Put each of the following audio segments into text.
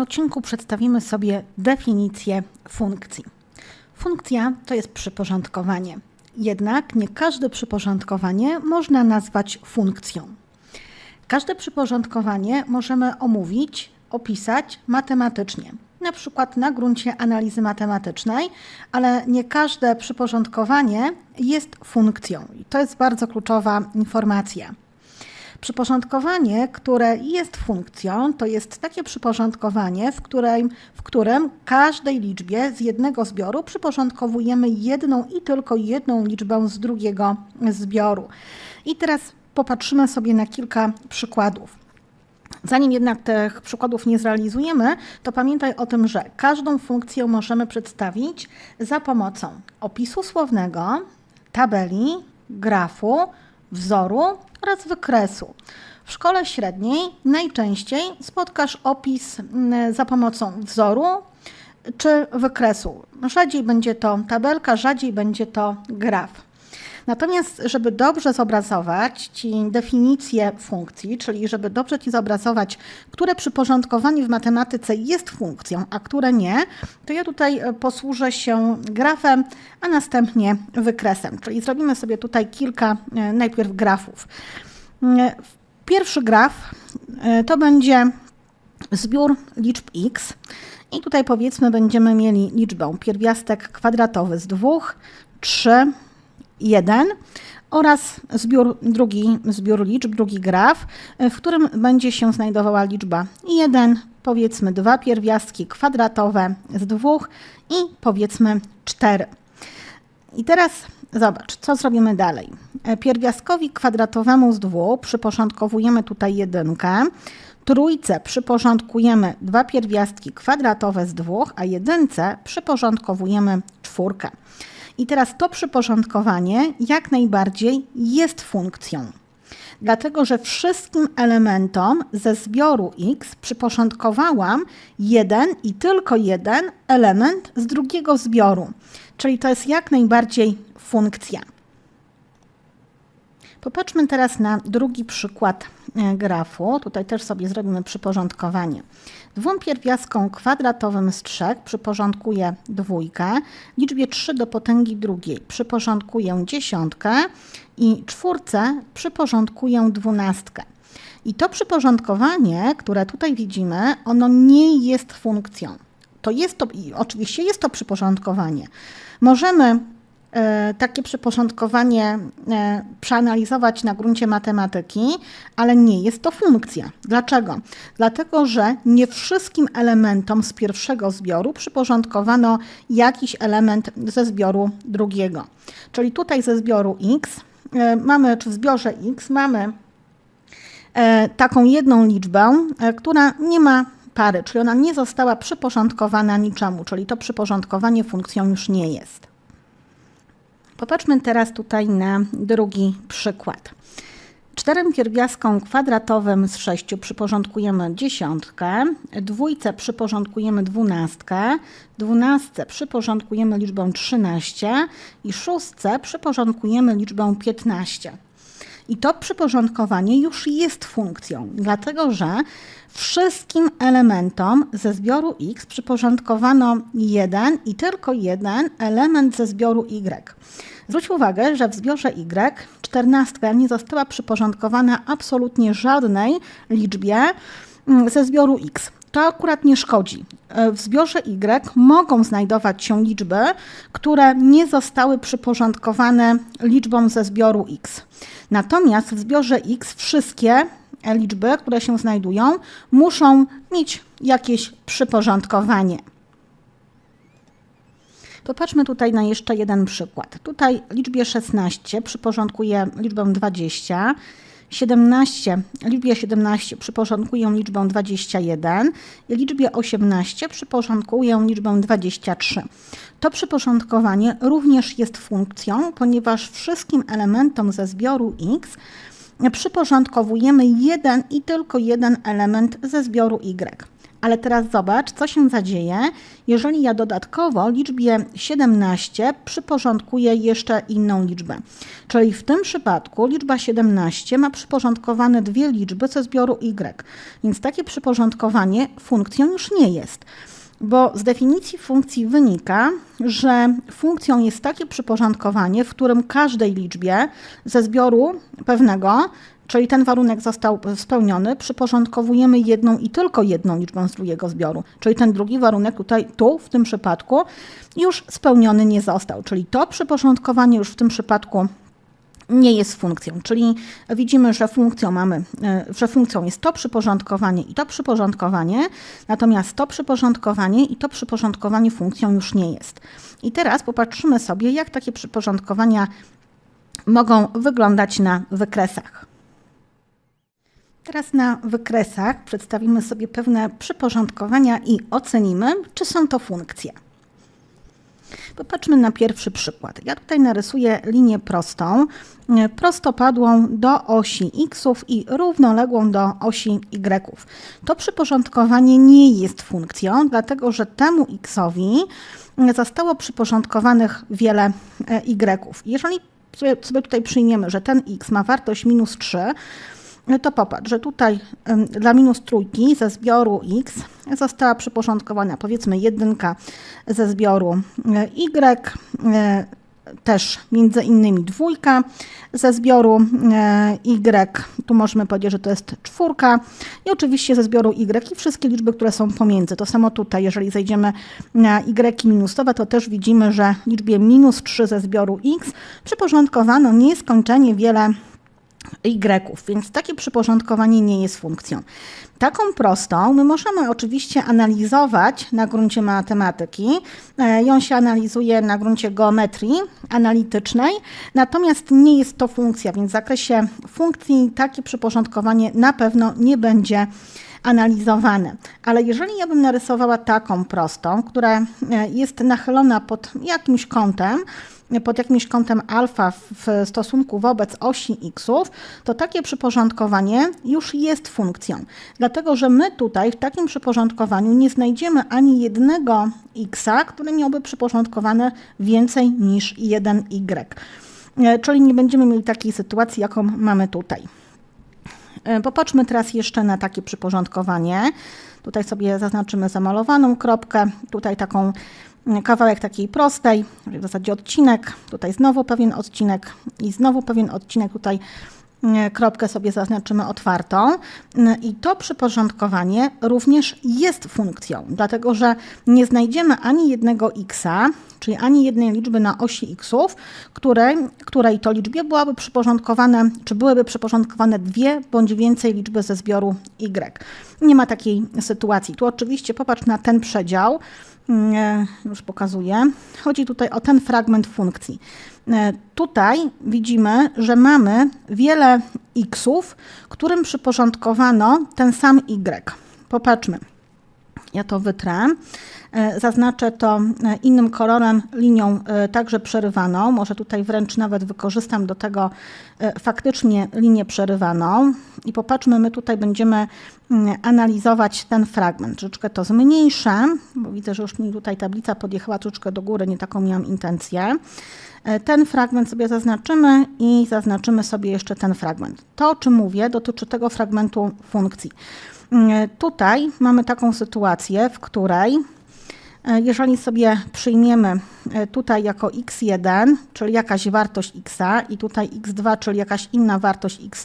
odcinku przedstawimy sobie definicję funkcji. Funkcja to jest przyporządkowanie. Jednak nie każde przyporządkowanie można nazwać funkcją. Każde przyporządkowanie możemy omówić, opisać matematycznie, na przykład na gruncie analizy matematycznej, ale nie każde przyporządkowanie jest funkcją. I to jest bardzo kluczowa informacja. Przyporządkowanie, które jest funkcją, to jest takie przyporządkowanie, w którym, w którym każdej liczbie z jednego zbioru przyporządkowujemy jedną i tylko jedną liczbę z drugiego zbioru. I teraz popatrzymy sobie na kilka przykładów. Zanim jednak tych przykładów nie zrealizujemy, to pamiętaj o tym, że każdą funkcję możemy przedstawić za pomocą opisu słownego, tabeli, grafu, wzoru oraz wykresu. W szkole średniej najczęściej spotkasz opis mm, za pomocą wzoru czy wykresu. Rzadziej będzie to tabelka, rzadziej będzie to graf. Natomiast, żeby dobrze zobrazować Ci definicję funkcji, czyli żeby dobrze Ci zobrazować, które przyporządkowanie w matematyce jest funkcją, a które nie, to ja tutaj e, posłużę się grafem, a następnie wykresem. Czyli zrobimy sobie tutaj kilka e, najpierw grafów. E, pierwszy graf to będzie zbiór liczb x. I tutaj powiedzmy będziemy mieli liczbę pierwiastek kwadratowy z 2, 3, 1 oraz zbiór, drugi zbiór liczb, drugi graf, w którym będzie się znajdowała liczba 1, powiedzmy dwa pierwiastki kwadratowe z dwóch i powiedzmy 4. I teraz zobacz, co zrobimy dalej. Pierwiastkowi kwadratowemu z dwóch przyporządkowujemy tutaj jedynkę, trójce przyporządkujemy dwa pierwiastki kwadratowe z dwóch, a jedynce przyporządkowujemy czwórkę. I teraz to przyporządkowanie jak najbardziej jest funkcją. Dlatego, że wszystkim elementom ze zbioru x przyporządkowałam jeden i tylko jeden element z drugiego zbioru. Czyli to jest jak najbardziej funkcja. Popatrzmy teraz na drugi przykład e, grafu. Tutaj też sobie zrobimy przyporządkowanie. Dwóm pierwiastkom kwadratowym z 3 przyporządkuję dwójkę, liczbie 3 do potęgi drugiej przyporządkuję dziesiątkę i czwórce przyporządkuję dwunastkę. I to przyporządkowanie, które tutaj widzimy, ono nie jest funkcją. To jest to, oczywiście jest to przyporządkowanie. Możemy takie przyporządkowanie e, przeanalizować na gruncie matematyki, ale nie jest to funkcja. Dlaczego? Dlatego, że nie wszystkim elementom z pierwszego zbioru przyporządkowano jakiś element ze zbioru drugiego. Czyli tutaj ze zbioru x e, mamy, czy w zbiorze x mamy taką jedną liczbę, która nie ma pary, czyli ona nie została przyporządkowana niczemu, czyli to przyporządkowanie funkcją już nie jest. Popatrzmy teraz tutaj na drugi przykład. Czterem pierwiastkom kwadratowym z sześciu przyporządkujemy dziesiątkę, dwójce przyporządkujemy dwunastkę, dwunastce przyporządkujemy liczbę 13 i szóstce przyporządkujemy liczbę 15. I to przyporządkowanie już jest funkcją, dlatego że wszystkim elementom ze zbioru x przyporządkowano jeden i tylko jeden element ze zbioru y. Zwróć uwagę, że w zbiorze y 14 nie została przyporządkowana absolutnie żadnej liczbie mm, ze zbioru x. To akurat nie szkodzi. W zbiorze y mogą znajdować się liczby, które nie zostały przyporządkowane liczbom ze zbioru x. Natomiast w zbiorze x wszystkie liczby, które się znajdują, muszą mieć jakieś przyporządkowanie. Popatrzmy tutaj na jeszcze jeden przykład. Tutaj liczbie 16 przyporządkuję liczbę 20, 17, liczbie 17 przyporządkuję liczbę 21 i liczbie 18 przyporządkuję liczbę 23. To przyporządkowanie również jest funkcją, ponieważ wszystkim elementom ze zbioru x przyporządkowujemy jeden i tylko jeden element ze zbioru y. Ale teraz zobacz, co się zadzieje, jeżeli ja dodatkowo liczbie 17 przyporządkuję jeszcze inną liczbę. Czyli w tym przypadku liczba 17 ma przyporządkowane dwie liczby ze zbioru y, więc takie przyporządkowanie funkcją już nie jest. Bo z definicji funkcji wynika, że funkcją jest takie przyporządkowanie, w którym każdej liczbie ze zbioru pewnego czyli ten warunek został spełniony, przyporządkowujemy jedną i tylko jedną liczbę z drugiego zbioru. Czyli ten drugi warunek tutaj, tu w tym przypadku już spełniony nie został. Czyli to przyporządkowanie już w tym przypadku nie jest funkcją, czyli widzimy, że funkcją mamy, e, że funkcją jest to przyporządkowanie i to przyporządkowanie, natomiast to przyporządkowanie i to przyporządkowanie funkcją już nie jest. I teraz popatrzymy sobie, jak takie przyporządkowania mogą wyglądać na wykresach. Teraz na wykresach przedstawimy sobie pewne przyporządkowania i ocenimy, czy są to funkcje. Popatrzmy na pierwszy przykład. Ja tutaj narysuję linię prostą, e, prostopadłą do osi x i równoległą do osi y. To przyporządkowanie nie jest funkcją, dlatego że temu xowi zostało przyporządkowanych wiele e, y. Jeżeli sobie tutaj przyjmiemy, że ten x ma wartość minus 3, no to popatrz, że tutaj dla minus trójki ze zbioru x została przyporządkowana powiedzmy jedynka ze zbioru y, y, też między innymi dwójka ze zbioru y, tu możemy powiedzieć, że to jest czwórka i oczywiście ze zbioru y i wszystkie liczby, które są pomiędzy. To samo tutaj, jeżeli zejdziemy na y minusowe, to też widzimy, że liczbie minus 3 ze zbioru x przyporządkowano nieskończenie wiele Y, więc takie przyporządkowanie nie jest funkcją. Taką prostą my możemy oczywiście analizować na gruncie matematyki. E, ją się analizuje na gruncie geometrii analitycznej, natomiast nie jest to funkcja, więc w zakresie funkcji takie przyporządkowanie na pewno nie będzie analizowane. Ale jeżeli ja bym narysowała taką prostą, która e, jest nachylona pod jakimś kątem, pod jakimś kątem alfa w stosunku wobec osi xów, to takie przyporządkowanie już jest funkcją. Dlatego, że my tutaj w takim przyporządkowaniu nie znajdziemy ani jednego xa, który miałby przyporządkowane więcej niż 1y. E, czyli nie będziemy mieli takiej sytuacji, jaką mamy tutaj. E, popatrzmy teraz jeszcze na takie przyporządkowanie. Tutaj sobie zaznaczymy zamalowaną kropkę, tutaj taką kawałek takiej prostej, w zasadzie odcinek, tutaj znowu pewien odcinek i znowu pewien odcinek, tutaj mm, kropkę sobie zaznaczymy otwartą mm, i to przyporządkowanie również jest funkcją, dlatego że nie znajdziemy ani jednego x, czyli ani jednej liczby na osi xów, której, której to liczbie byłaby przyporządkowane, czy byłyby przyporządkowane dwie bądź więcej liczby ze zbioru y. Nie ma takiej sytuacji. Tu oczywiście popatrz na ten przedział, już pokazuję. Chodzi tutaj o ten fragment funkcji. E, tutaj widzimy, że mamy wiele xów, którym przyporządkowano ten sam y. Popatrzmy. Ja to wytrę. E, zaznaczę to e, innym kolorem, linią e, także przerywaną. Może tutaj wręcz nawet wykorzystam do tego faktycznie linię przerywaną. I popatrzmy, my tutaj będziemy mm, analizować ten fragment. Troszeczkę to zmniejszę, bo widzę, że już mi tutaj tablica podjechała troszeczkę do góry, nie taką miałam intencję. Ten fragment sobie zaznaczymy i zaznaczymy sobie jeszcze ten fragment. To, o czym mówię, dotyczy tego fragmentu funkcji. Mm, tutaj mamy taką sytuację, w której e, jeżeli sobie przyjmiemy e, tutaj jako x1, czyli jakaś wartość x, i tutaj x2, czyli jakaś inna wartość x,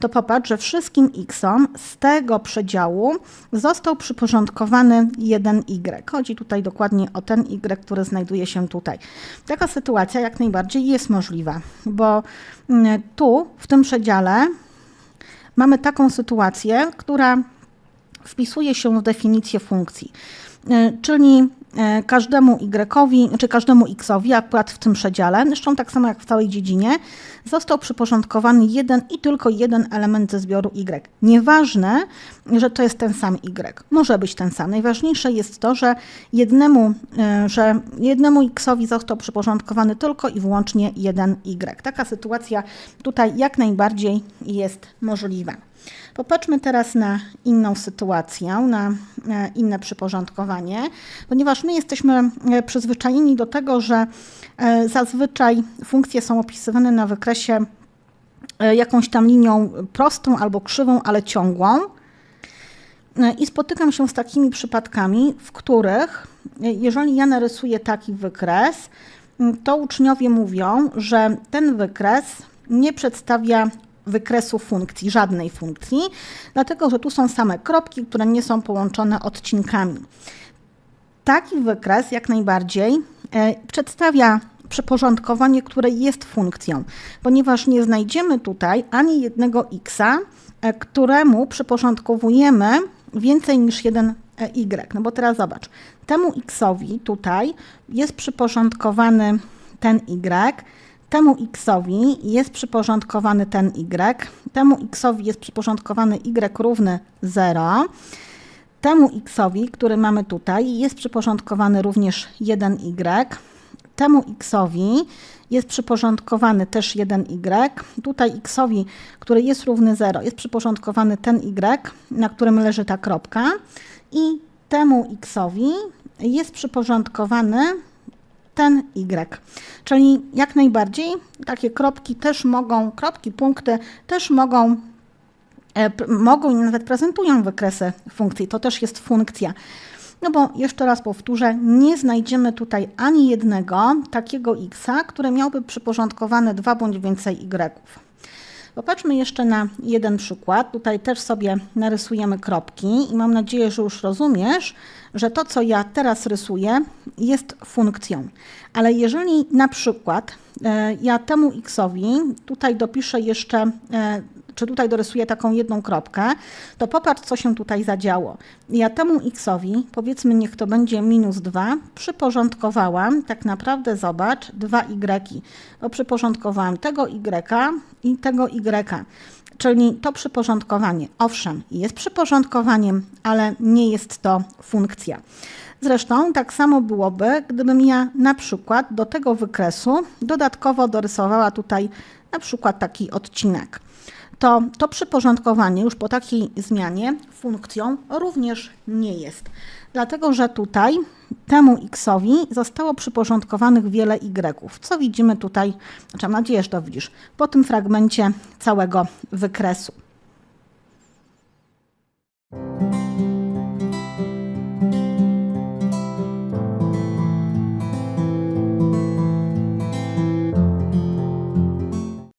to popatrz, że wszystkim xom z tego przedziału został przyporządkowany 1y. Chodzi tutaj dokładnie o ten y, który znajduje się tutaj. Taka sytuacja jak najbardziej jest możliwa, bo mm, tu w tym przedziale mamy taką sytuację, która wpisuje się w definicję funkcji. E, czyli każdemu y, czy każdemu xowi, akurat w tym przedziale, zresztą tak samo jak w całej dziedzinie, został przyporządkowany jeden i tylko jeden element ze zbioru y. Nieważne, że to jest ten sam y. Może być ten sam. Najważniejsze jest to, że jednemu, e, że jednemu xowi został przyporządkowany tylko i wyłącznie jeden y. Taka sytuacja tutaj jak najbardziej jest możliwa. Popatrzmy teraz na inną sytuację, na e, inne przyporządkowanie, ponieważ my jesteśmy e, przyzwyczajeni do tego, że e, zazwyczaj funkcje są opisywane na wykresie jakąś tam linią prostą albo krzywą, ale ciągłą. I spotykam się z takimi przypadkami, w których, jeżeli ja narysuję taki wykres, to uczniowie mówią, że ten wykres nie przedstawia wykresu funkcji, żadnej funkcji, dlatego że tu są same kropki, które nie są połączone odcinkami. Taki wykres jak najbardziej e, przedstawia przyporządkowanie, które jest funkcją, ponieważ nie znajdziemy tutaj ani jednego x, e, któremu przyporządkowujemy więcej niż jeden e, y. No bo teraz zobacz, temu xowi tutaj jest przyporządkowany ten y, Temu xowi jest przyporządkowany ten y, temu xowi jest przyporządkowany y równy 0, temu xowi, który mamy tutaj, jest przyporządkowany również 1y, temu xowi jest przyporządkowany też 1y, tutaj xowi, który jest równy 0, jest przyporządkowany ten y, na którym leży ta kropka. I temu xowi jest przyporządkowany ten Y. Czyli jak najbardziej takie kropki też mogą, kropki, punkty też mogą, e, mogą i nawet prezentują wykresy funkcji. To też jest funkcja. No bo jeszcze raz powtórzę, nie znajdziemy tutaj ani jednego takiego x, które miałby przyporządkowane dwa bądź więcej y. Popatrzmy jeszcze na jeden przykład. Tutaj też sobie narysujemy kropki i mam nadzieję, że już rozumiesz, że to, co ja teraz rysuję, jest funkcją. Ale jeżeli na przykład e, ja temu xowi tutaj dopiszę jeszcze e, czy tutaj dorysuję taką jedną kropkę, to popatrz, co się tutaj zadziało. Ja temu xowi, powiedzmy niech to będzie minus 2, przyporządkowałam, tak naprawdę zobacz, 2y, bo przyporządkowałam tego y i tego y. Czyli to przyporządkowanie, owszem, jest przyporządkowaniem, ale nie jest to funkcja. Zresztą tak samo byłoby, gdybym ja na przykład do tego wykresu dodatkowo dorysowała tutaj na przykład taki odcinek to to przyporządkowanie już po takiej zmianie funkcją również nie jest. Dlatego, że tutaj temu x-owi zostało przyporządkowanych wiele y, co widzimy tutaj, znaczy mam nadzieję, że to widzisz, po tym fragmencie całego wykresu.